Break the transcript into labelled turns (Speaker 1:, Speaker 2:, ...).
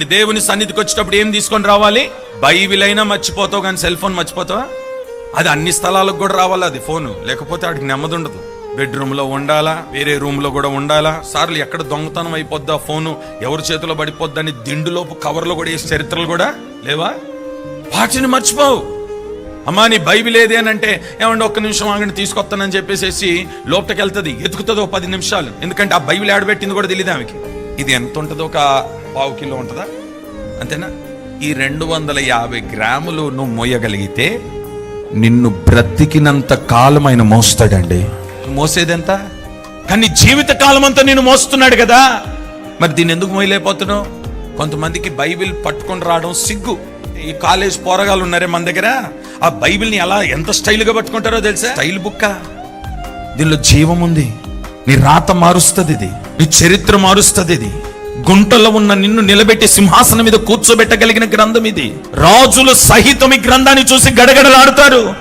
Speaker 1: దేవుని సన్నిధికి వచ్చేటప్పుడు ఏం తీసుకొని రావాలి? బైబిల్ అయినా మర్చిపోతావు కానీ సెల్ ఫోన్ మర్చిపోతావా? అది అన్ని స్థలాలకు కూడా రావాలి అది ఫోను. లేకపోతే ఆడికి నెమ్మది ఉండదు. బెడ్రూమ్లో ఉండాలా? వేరే రూమ్లో కూడా ఉండాలా? సార్లు ఎక్కడ దొంగతనం అయిపోద్దా ఫోను? ఎవరి చేతిలో పడిపోద్దని దిండులోపు కవర్లో కూడా వేసే చరిత్రలు కూడా లేవా? వాటిని మర్చిపోవు. అమ్మా నీ బైబిల్ ఏది అని అంటే ఏమండి ఒక్క నిమిషం ఆగండి తీసుకొస్తానని చెప్పేసి లోపలికి వెళ్తుంది. ఎతుకుతుంది ఓ పది నిమిషాలు. ఎందుకంటే ఆ బైబిల్ ఆడబెట్టింది కూడా తెలియదు ఆమెకి? ఇది ఎంత ఉంటుందో? ఒక పావు కిలో ఉంటుందా? అంతేనా? ఈ రెండు వందల యాభై గ్రాములు నువ్వు మోయగలిగితే నిన్ను బ్రతికినంత కాలం ఆయన మోస్తాడండి. మోసేదెంత? కానీ జీవిత కాలం అంతా నేను మోస్తున్నాడు కదా. మరి దీన్ని ఎందుకు మోయలేకపోతున్నావు? కొంతమందికి బైబిల్ పట్టుకొని రావడం సిగ్గు. ఈ కాలేజ్ పోరగాళ్ళు ఉన్నారే మన దగ్గర. ఆ బైబిల్ని ఎలా ఎంత స్టైల్గా పట్టుకుంటారో తెలుసా? స్టైల్ బుక్క? దీనిలో జీవం ఉంది. నీ రాత మారుస్తుంది ఇది. నీ చరిత్ర మారుస్తుంది ఇది. గుంటలో ఉన్న నిన్ను నిలబెట్టి సింహాసనం మీద కూర్చోబెట్టగలిగిన గ్రంథం ఇది. రాజులు సహితం ఈ గ్రంథాన్ని చూసి గడగడలాడుతారు.